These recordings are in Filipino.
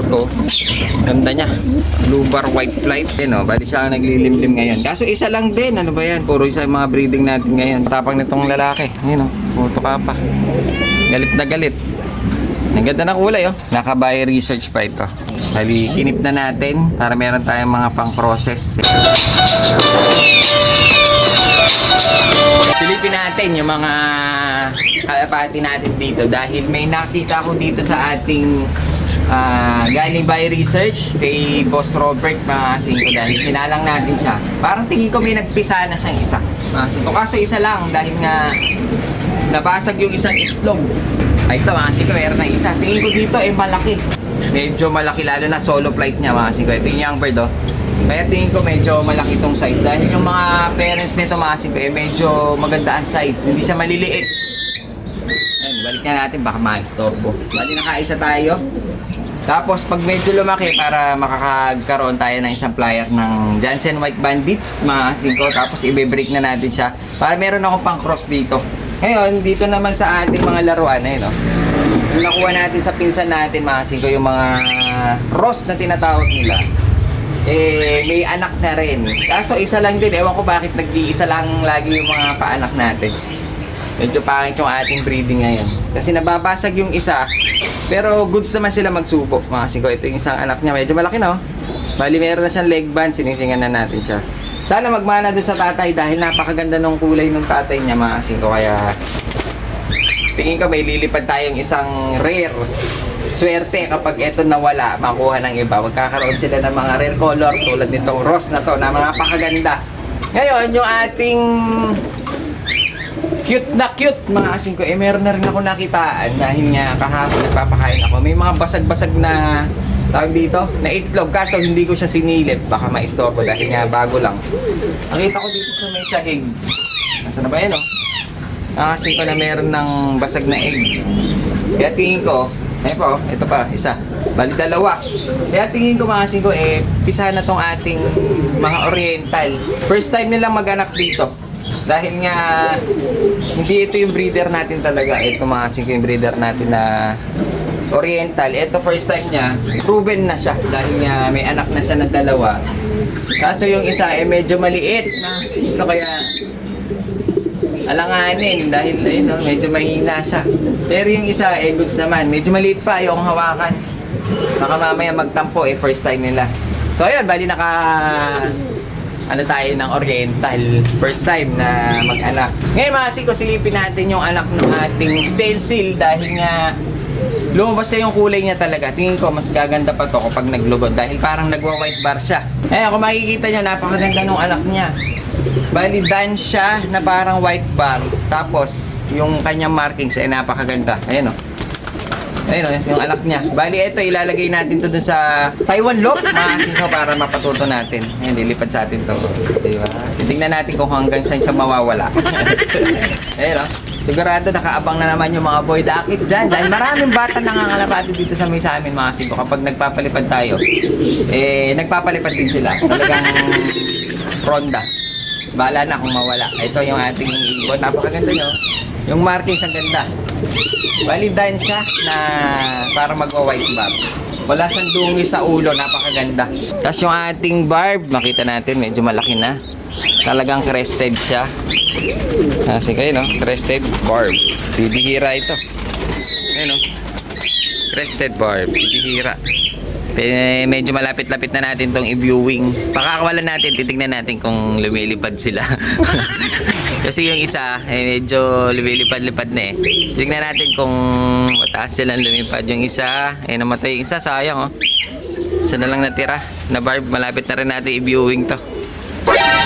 Porto. Ganda niya. Blue bar white flight. Yan o, bali siya ang naglilimlim ngayon. Kaso isa lang din, ano ba yan? Puro isa yung mga breeding natin ngayon. Tapang nitong lalaki. Yan o, puto ka pa. Galit na galit. Ang ganda ng kulay oh. Naka-buy research pa ito. Bali, kinip na natin para meron tayong mga pang-process. Silipin natin yung mga kalapati natin dito dahil may nakita ko dito sa ating ah, galing by research kay Boss Robert mga singko dahil sinalang natin siya. Parang tingin ko may nagpisa na siyang isa. Mga singko. Kaso isa lang dahil nga nabasag yung isang itlog. Ay ito mga singko, meron na isa. Tingin ko dito eh malaki. Medyo malaki lalo na solo flight niya mga singko. Ito yung young bird oh. Kaya tingin ko medyo malaki itong size dahil yung mga parents nito mga singko eh medyo maganda ang size. Hindi siya maliliit. Ayun, balik na natin baka ma-istorbo. Bali nakaisa tayo. Tapos pag medyo lumaki para makakagkaroon tayo ng isang flyer ng Jansen White Bandit mga singko tapos i-break na natin siya para meron akong pang cross dito. Ngayon, dito naman sa ating mga laruan, ayun no. Yung nakuha natin sa pinsan natin mga singko yung mga Ross na tinatawag nila. Eh, may anak na rin. Kaso isa lang din, ewan ko bakit nag-iisa lang lagi yung mga paanak natin. Medyo pangit yung ating breeding ngayon. Kasi nababasag yung isa, pero goods naman sila magsubo. Mga singko, ito yung isang anak niya. Medyo malaki no? Bali, meron na siyang leg band. Sinisingan na natin siya. Sana magmana doon sa tatay dahil napakaganda ng kulay ng tatay niya mga singko. Kaya tingin ko may lilipad tayong isang rare. Swerte kapag ito nawala, makuha ng iba. Magkakaroon sila ng mga rare color tulad nitong rose na to na napakaganda. Ngayon, yung ating cute na cute mga asing ko. Eh, meron na rin ako nakitaan dahil nga kahapon nagpapakain ako. May mga basag-basag na tawag dito, na itlog. Kaso hindi ko siya sinilip. Baka ma-istorbo dahil nga bago lang. Nakita ko dito sa may sahig. Nasaan na ba yan, oh? Nakasing ko na meron ng basag na egg. Kaya tingin ko, eh po, ito pa, isa. Bali dalawa. Kaya tingin ko mga ko, eh, pisa na tong ating mga oriental. First time nilang maganak dito. Dahil nga, hindi ito yung breeder natin talaga. Ito mga ko yung breeder natin na oriental. Ito first time niya, proven na siya. Dahil nga may anak na siya ng dalawa. Kaso yung isa, eh, medyo maliit. Na, ito kaya, alanganin dahil ayun, no, medyo mahina siya. Pero yung isa, eh, goods naman. Medyo maliit pa, ayokong hawakan. Baka mamaya magtampo, eh, first time nila. So, ayun, bali naka ano tayo ng oriental first time na mag-anak. Ngayon mga siko, silipin natin yung anak ng ating stencil dahil nga lumabas siya yung kulay niya talaga. Tingin ko mas gaganda pa to kapag naglugod dahil parang nagwa-white bar siya. Eh, kung makikita niyo, napakaganda nung anak niya. Bali, dan siya na parang white bar. Tapos, yung kanyang markings ay napakaganda. Ayan o. Ayun o, yung anak niya. Bali, ito, ilalagay natin to dun sa Taiwan lock, mga sino, para mapatuto natin. Ayan, lilipad sa atin to. Diba? Tingnan natin kung hanggang saan siya mawawala. Ayun o. Sigurado nakaabang na naman yung mga boy dakit dyan. Dahil maraming bata nangangalapati dito sa may sa amin mga siko. Kapag nagpapalipad tayo, eh, nagpapalipad din sila. Talagang ronda. Bahala na kung mawala. Ito yung ating ibon. Napakaganda nyo. Yung markings ang ganda. Validan siya na para magwa-white barb. Wala siyang dungi sa ulo, napakaganda. Tapos yung ating barb, makita natin, medyo malaki na. Talagang crested siya. Kasi kayo, no? Crested barb. Bibihira ito. Ayun, no? Crested barb. Bibihira. Eh, medyo malapit-lapit na natin tong i-viewing. Pakakawalan natin, titignan natin kung lumilipad sila. Kasi yung isa, eh, medyo lumilipad-lipad na eh. Tignan natin kung mataas silang lumipad. Yung isa, eh namatay yung isa, sayang oh. Isa na lang natira. Na barb, malapit na rin natin i-viewing to.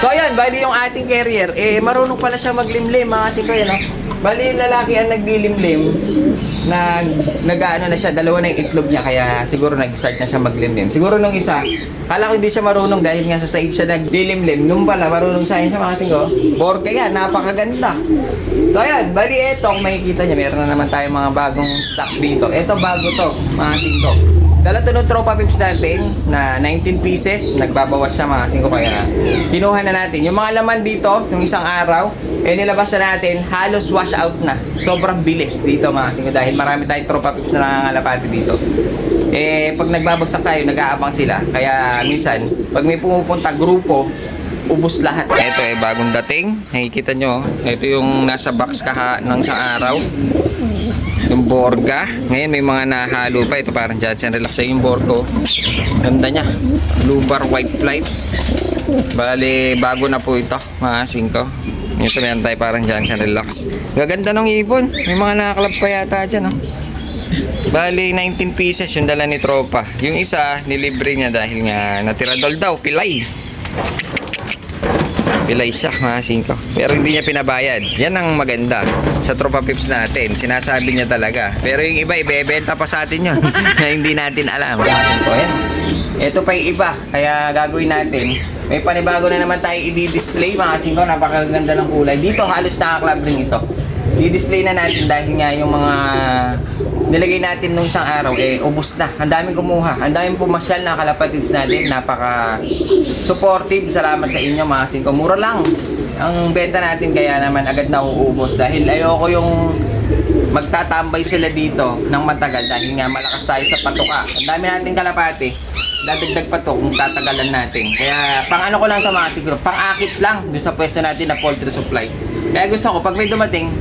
So ayan, bali yung ating carrier, eh marunong pala siya maglimlim mga singko yan, no? Bali yung lalaki ang naglilimlim, nag, nag-ano na siya, dalawa na yung itlog niya, kaya siguro nag-start na siya maglimlim. Siguro nung isa, kala ko hindi siya marunong dahil nga sa side siya naglilimlim. Nung pala, marunong sa siya mga singko. Borke yan, napakaganda. So ayan, bali eto, kung makikita niya, meron na naman tayong mga bagong stock dito. Eto bago to, mga singko. Dala to ng tropa pips natin na 19 pieces. Nagbabawas siya mga singko kaya kinuha na natin. Yung mga laman dito, yung isang araw, eh nilabas na natin, halos wash out na. Sobrang bilis dito mga singko dahil marami tayong tropa pips na nangangalapati dito. eh pag nagbabagsak tayo, nag-aabang sila. Kaya minsan, pag may pumupunta grupo, ubos lahat. Ito eh, bagong dating. Nakikita nyo, ito yung nasa box kaha ng sa araw. Yung Borga. Ngayon may mga nahalo pa. Ito parang Johnson Relax yung Borgo. Ganda niya. Blue bar white flight. Bale, bago na po ito. Mga 5. Ito meron tayo parang Johnson Relax. Gaganda ng ibon. May mga nakaklab pa yata dyan. Oh. Bali, 19 pieces yung dala ni Tropa. Yung isa, nilibre niya dahil nga natiradol daw, pilay. Siya, mga 5. Pero hindi niya pinabayad. Yan ang maganda sa Tropa Pips natin. Sinasabi niya talaga. Pero yung iba, ibebenta pa sa atin yun. na hindi natin alam. Mga 5, yan. Ito pa yung iba. Kaya gagawin natin. May panibago na naman tayo i-display mga 5. Napakaganda ng kulay. Dito halos nakaklab rin ito. I-display na natin dahil nga yung mga nilagay natin nung isang araw, eh, ubos na. Ang daming kumuha. Ang daming pumasyal na kalapatids natin. Napaka supportive. Salamat sa inyo mga singko. Mura lang ang benta natin kaya naman agad na uubos dahil ayoko yung magtatambay sila dito ng matagal dahil nga malakas tayo sa patuka. Ang dami nating kalapati. Dadagdag pa to kung tatagalan natin. Kaya pang ano ko lang ito mga siguro, pang akit lang dun sa pwesto natin na poultry supply. Kaya gusto ko pag may dumating,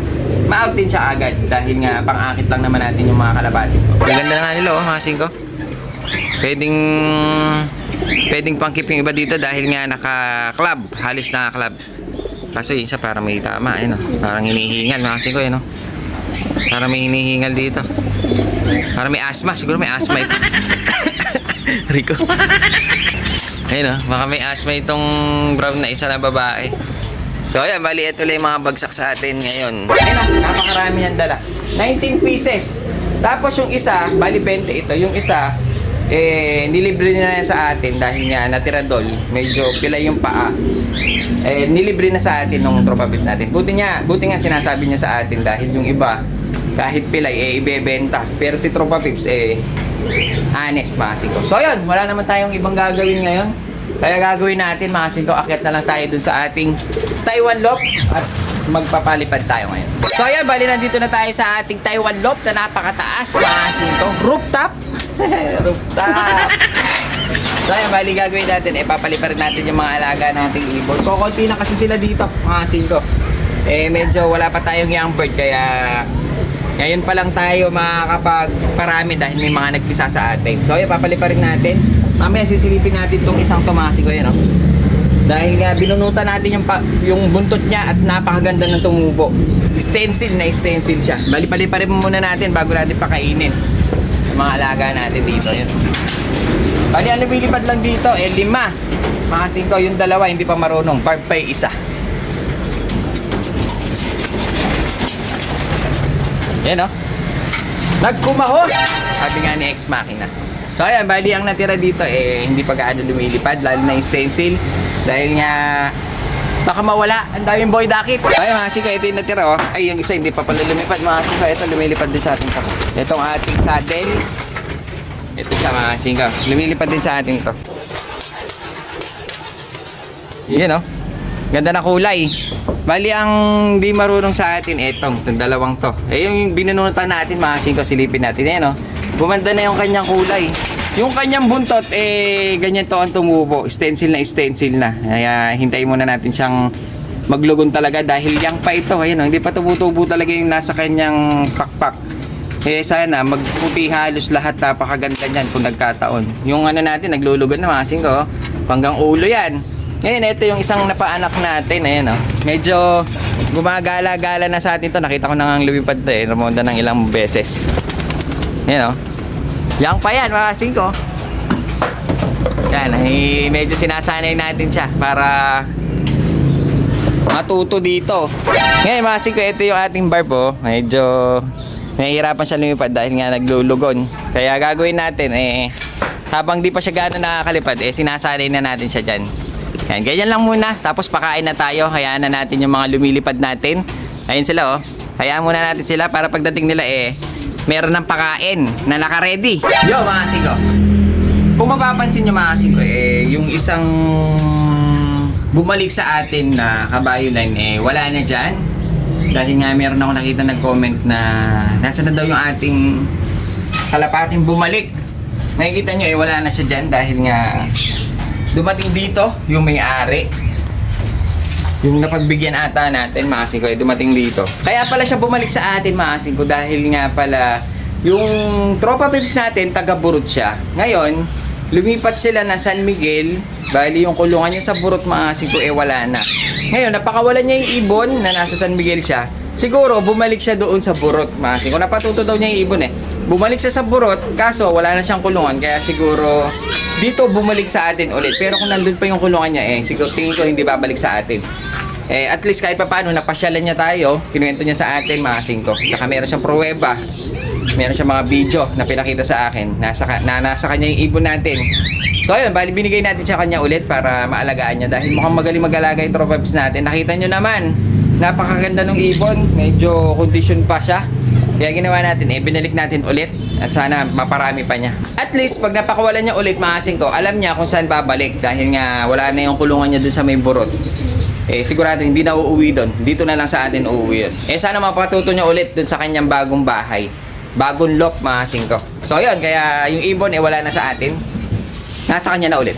ma-out din siya agad dahil nga pang akit lang naman natin yung mga kalapati ko. Ganda na nga nila oh, mga singko. Pwedeng pwedeng pang keep yung iba dito dahil nga naka-club, halos naka-club. Kaso yung isa para may tama, ayun oh. Parang hinihingal mga singko, yun oh. Para may hinihingal dito. Para may asma, siguro may asma ito. Rico. Ayun oh, baka may asma itong brown na isa na babae. So ayan, bali ito lang yung mga bagsak sa atin ngayon. Ayun napakarami yan dala. 19 pieces. Tapos yung isa, bali 20 ito. Yung isa, eh, nilibre na sa atin dahil nga natiradol. Medyo pilay yung paa. Eh, nilibre na sa atin nung tropa bits natin. Buti nga, buti nga sinasabi niya sa atin dahil yung iba, kahit pilay, eh, ibebenta. Pero si Tropa Pips, eh, honest, mga singko. So, yun, wala naman tayong ibang gagawin ngayon. Kaya gagawin natin, mga singko, akyat na lang tayo dun sa ating Taiwan Loft at magpapalipad tayo ngayon. So, ayan, bali nandito na tayo sa ating Taiwan Loft na napakataas, mga singko. Rooftop. Rooftop. So, ayan, bali gagawin natin, eh, papaliparin natin yung mga alaga nating ibon. Kukunti na kasi sila dito, mga singko. Eh, medyo wala pa tayong young bird, kaya ngayon pa lang tayo makakapagparami dahil may mga nagsisa sa atin. So, ayan, papaliparin natin. Mamaya sisilipin natin tong isang tumasi ko, yan, oh. Dahil nga binunutan natin yung, pa, yung buntot niya at napakaganda ng tumubo. Stencil na stencil siya. Bali, paliparin muna natin bago natin pakainin. Sa mga alaga natin dito, yun. Bali, ang lumilipad lang dito, eh, lima. Mga singko, yung dalawa, hindi pa marunong. Barb pa yung isa. Yan oh. Nagkumahos! Sabi nga ni Ex Machina. So ayan, bali ang natira dito eh hindi pa gaano lumilipad, lalo na yung stencil. Dahil nga baka mawala, ang daming boy dakit. Ay mga sika, ito yung natira oh. Ay, yung isa hindi pa pala lumipad mga sika. Ito lumilipad din sa ating to. Itong ating saddle. Ito siya mga sika. Lumilipad din sa ating to. Yan oh. Ganda na kulay. Bali ang di marunong sa atin etong, itong dalawang to. Eh yung binunutan natin mga singko silipin natin eh no. Gumanda na yung kanyang kulay. Yung kanyang buntot eh ganyan to ang tumubo. Stencil na stencil na. Kaya hintayin muna natin siyang maglugon talaga dahil yang pa ito ayun oh, hindi pa tumutubo talaga yung nasa kanyang pakpak. Eh sana magputi halos lahat napakaganda niyan kung nagkataon. Yung ano natin naglulugan na mga singko. oh. Panggang ulo yan. Ngayon, ito yung isang napaanak natin. Ayan, oh. Medyo gumagala-gala na sa atin to. Nakita ko na nga lumipad to eh. Ramonda ng ilang beses. Ayan, oh. Yang pa yan, mga singko. Yan, eh, medyo sinasanay natin siya para matuto dito. Ngayon, mga singko, ito yung ating barb, oh. Medyo nahihirapan siya lumipad dahil nga naglulugon. Kaya gagawin natin, eh, habang di pa siya gano'n nakakalipad, eh, sinasanay na natin siya dyan. Yan, ganyan lang muna. Tapos pakain na tayo. Hayaan na natin yung mga lumilipad natin. Ayun sila oh. Hayaan muna natin sila para pagdating nila eh, meron ng pakain na naka-ready. Yo mga siko. Kung mapapansin nyo mga siko, eh, yung isang bumalik sa atin na kabayo line eh, wala na dyan. Dahil nga meron ako nakita nag-comment na nasa na daw yung ating kalapating bumalik. Makikita nyo eh, wala na siya dyan dahil nga dumating dito yung may-ari. Yung napagbigyan ata natin, maasin ko, eh, dumating dito. Kaya pala siya bumalik sa atin, maasin ko, dahil nga pala yung tropa pips natin, taga Burot siya. Ngayon, lumipat sila na San Miguel, bali yung kulungan niya sa Burot, maasin ko, eh wala na. Ngayon, napakawalan niya yung ibon na nasa San Miguel siya. Siguro, bumalik siya doon sa Burot, maasin ko. Napatuto daw niya yung ibon eh. Bumalik siya sa Burot, kaso wala na siyang kulungan, kaya siguro dito bumalik sa atin ulit. Pero kung nandun pa yung kulungan niya, eh, siguro tingin ko hindi babalik sa atin. Eh, at least kahit pa paano, napasyalan niya tayo, kinuwento niya sa atin, mga singko. Saka meron siyang pruweba, meron siyang mga video na pinakita sa akin, nasa, na nasa kanya yung ibon natin. So ayun, bali binigay natin sa kanya ulit para maalagaan niya dahil mukhang magaling mag-alaga yung tropa natin. Nakita niyo naman, napakaganda ng ibon, medyo condition pa siya. Kaya ginawa natin, eh, binalik natin ulit at sana maparami pa niya. At least, pag napakawalan niya ulit, mga ko, alam niya kung saan babalik dahil nga wala na yung kulungan niya dun sa may burot. Eh, sigurado hindi na uuwi doon. Dito na lang sa atin uuwi yun. Eh, sana mapatuto niya ulit dun sa kanyang bagong bahay. Bagong loft, mga ko. So, yun, kaya yung ibon, eh, wala na sa atin. Nasa kanya na ulit.